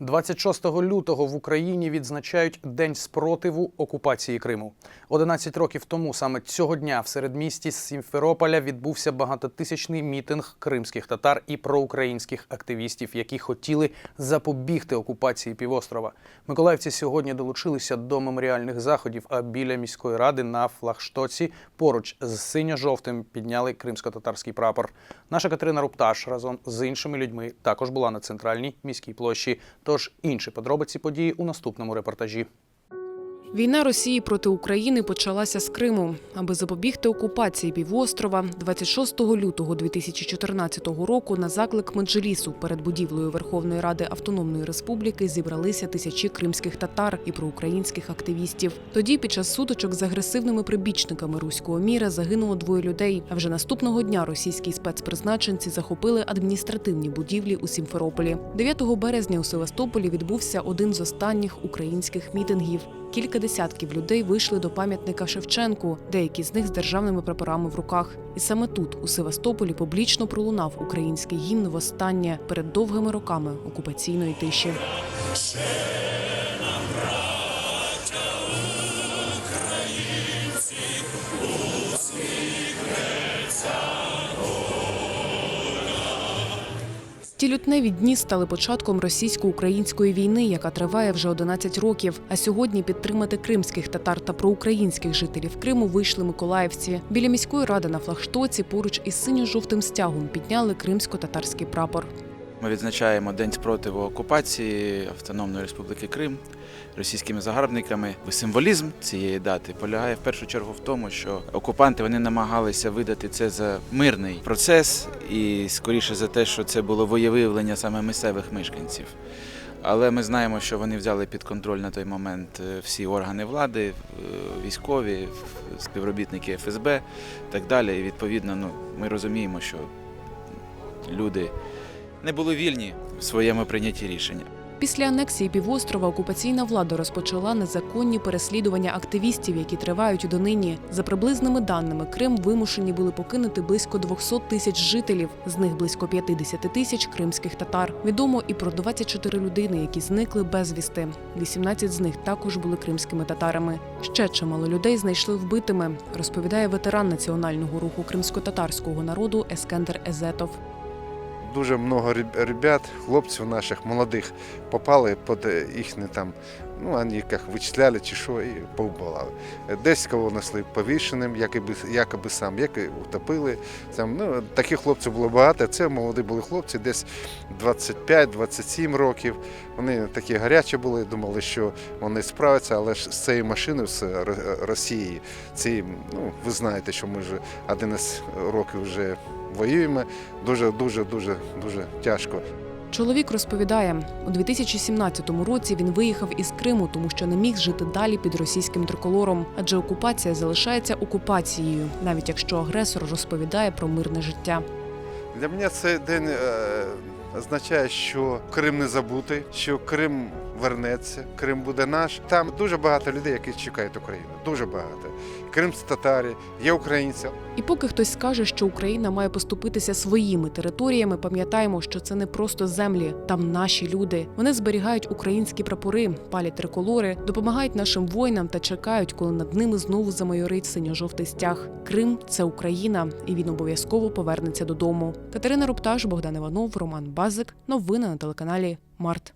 26 лютого в Україні відзначають День спротиву окупації Криму. 11 років тому саме цього дня в середмісті Сімферополя відбувся багатотисячний мітинг кримських татар і проукраїнських активістів, які хотіли запобігти окупації півострова. Миколаївці сьогодні долучилися до меморіальних заходів. А біля міської ради на флагштоці поруч з синьо-жовтим підняли кримсько-татарський прапор. Наша Катерина Рупташ разом з іншими людьми також була на центральній міській площі. Тож інші подробиці події у наступному репортажі. Війна Росії проти України почалася з Криму. Аби запобігти окупації півострова, 26 лютого 2014 року на заклик Меджлісу перед будівлею Верховної Ради Автономної Республіки зібралися тисячі кримських татар і проукраїнських активістів. Тоді, під час сутичок з агресивними прибічниками руського міра, загинуло двоє людей. А вже наступного дня російські спецпризначенці захопили адміністративні будівлі у Сімферополі. 9 березня у Севастополі відбувся один з останніх українських мітингів. Кілька десятків людей вийшли до пам'ятника Шевченку, деякі з них з державними прапорами в руках. І саме тут, у Севастополі, публічно пролунав український гімн востаннє перед довгими роками окупаційної тиші. Ті лютневі дні стали початком російсько-української війни, яка триває вже 11 років. А сьогодні підтримати кримських татар та проукраїнських жителів Криму вийшли миколаївці. Біля міської ради на флагштоці поруч із синьо-жовтим стягом підняли кримсько-татарський прапор. Ми відзначаємо День спротиву окупації Автономної Республіки Крим російськими загарбниками. Символізм цієї дати полягає в першу чергу в тому, що окупанти вони намагалися видати це за мирний процес, і скоріше за те, що це було воєвиявлення саме місцевих мешканців. Але ми знаємо, що вони взяли під контроль на той момент е, всі органи влади, е, військові, співробітники ФСБ так далі. І відповідно, ну, ми розуміємо, що люди не були вільні в своєму прийнятті рішення. Після анексії півострова окупаційна влада розпочала незаконні переслідування активістів, які тривають донині. За приблизними даними, Крим вимушені були покинути близько 200 тисяч жителів, з них близько 50 тисяч кримських татар. Відомо і про 24 людини, які зникли безвісти. 18 з них також були кримськими татарами. Ще чимало людей знайшли вбитими, розповідає ветеран національного руху кримсько-татарського народу Ескендер Езетов. Дуже много ребят, хлопців наших молодих попали під е, їхні там, ну вони як вичисляли чи що, і повбивали. Десь кого несли повішеним, якоби, якоби сам, як утопили. Там, ну, таких хлопців було багато. Це молоді були хлопці, десь 25-27 років. Вони такі гарячі були, думали, що вони справляться, але ж з цією машиною, з Ро- Росією, ці, ну, ви знаєте, що ми вже 11 років вже воюємо. Дуже, дуже, дуже, дуже тяжко. Чоловік розповідає, у 2017 році він виїхав із Криму, тому що не міг жити далі під російським триколором, адже окупація залишається окупацією, навіть якщо агресор розповідає про мирне життя. Для мене цей день е, означає, що Крим не забутий, що Крим вернеться, Крим буде наш. Там дуже багато людей, які чекають Україну. Дуже багато. Кримські татарі, є українці. І поки хтось скаже, що Україна має поступитися своїми територіями, пам'ятаємо, що це не просто землі, там наші люди. Вони зберігають українські прапори, палять триколори, допомагають нашим воїнам та чекають, коли над ними знову замайорить синьо-жовтий стяг. Крим це Україна, і він обов'язково повернеться додому. Катерина Рупташ, Богдан Іванов, Роман Базик. Новини на телеканалі Март.